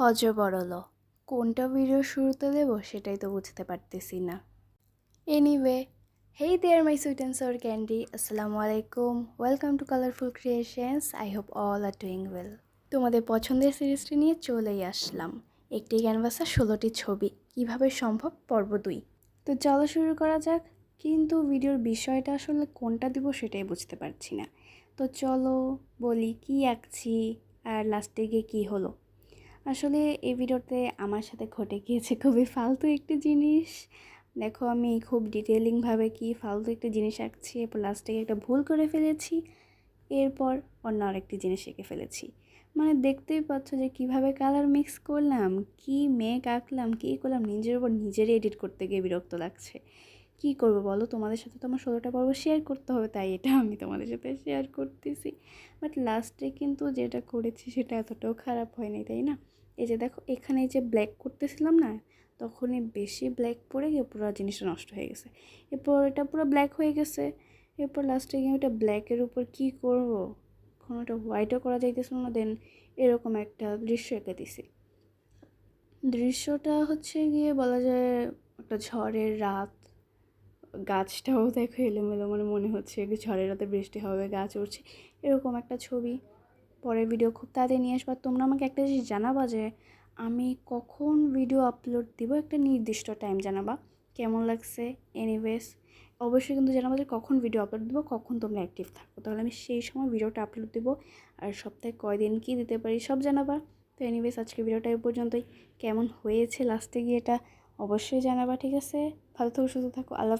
হজ বড়ল কোনটা ভিডিও শুরুতে দেবো সেটাই তো বুঝতে পারতেছি না। Anyway hey there my sweet and sour candy আসসালামু আলাইকুম। Welcome to colourful creations I hope all are doing well তোমাদের পছন্দের সিরিজটি নিয়ে চলেই আসলাম। একটি ক্যানভাসে ষোলোটি ছবি, কীভাবে সম্ভব? পর্ব দুই। তো চলো শুরু করা যাক। কিন্তু ভিডিওর বিষয়টা আসলে কোনটা দিব সেটাই বুঝতে পারছি না। তো চলো বলি কি আঁকছি, আর লাস্টে গিয়ে কী হলো? আসলে এই ভিডিওতে আমার সাথে ঘটে গিয়েছে খুবই ফালতু একটি জিনিস। দেখো আমি খুব ডিটেলিংভাবে কি ফালতু একটি জিনিস আঁকছি এরপর লাস্টে একটা ভুল করে ফেলেছি, এরপর অন্য আরেকটি জিনিস এঁকে ফেলেছি। মানে দেখতেই পাচ্ছ যে কীভাবে কালার মিক্স করলাম, কি মেঘ আঁকলাম, কী করলাম, নিজের উপর নিজেরই এডিট করতে গিয়ে বিরক্ত লাগছে। কি করব বলো? তোমাদের সাথে তো আমার ষোলোটা পর্ব শেয়ার করতে হবে, তাই এটা আমি তোমাদের সাথে শেয়ার করতেছি। বাট লাস্টে কিন্তু যেটা করেছি সেটা এতটাও খারাপ হয়নি, তাই না? এই যে দেখো, এখানে যে ব্ল্যাক করতেছিলাম না, তখনই বেশি ব্ল্যাক পড়ে গিয়ে পুরো জিনিসটা নষ্ট হয়ে গেছে। এরপর এটা পুরো ব্ল্যাক হয়ে গেছে। এরপর লাস্টে গিয়ে ওটা ব্ল্যাকের উপর কি করব? কোনো একটা হোয়াইটও করা যাইতেছিল না দেন এরকম একটা দৃশ্য এঁকে দিছি। দৃশ্যটা হচ্ছে গিয়ে বলা যায় একটা ঝড়ের রাত গাছটাও দেখো এলোমেলো মানে মনে হচ্ছে ঝড়ের রাতে বৃষ্টি হবে, গাছ উঠছে এরকম একটা ছবি। পরের ভিডিও খুব তাড়াতাড়ি নিয়ে আসবার তোমরা আমাকে একটা জিনিস জানাবা যে, আমি কখন ভিডিও আপলোড দিব? একটা নির্দিষ্ট টাইম জানাবা। কেমন লাগছে? এনিওয়েজ অবশ্যই কিন্তু জানাবা যে কখন ভিডিও আপলোড দেবো, কখন তোমরা অ্যাক্টিভ থাকো। তাহলে আমি সেই সময় ভিডিওটা আপলোড দেবো। আর সপ্তাহে কয়দিন কী দিতে পারি সব জানাবা। তো এনিওয়েজ আজকে ভিডিওটা এই পর্যন্তই। কেমন হয়েছে লাস্টে গিয়ে এটা অবশ্যই জানাবা, ঠিক আছে? ভালো থাকো, সুস্থ থাকো। আল্লাহ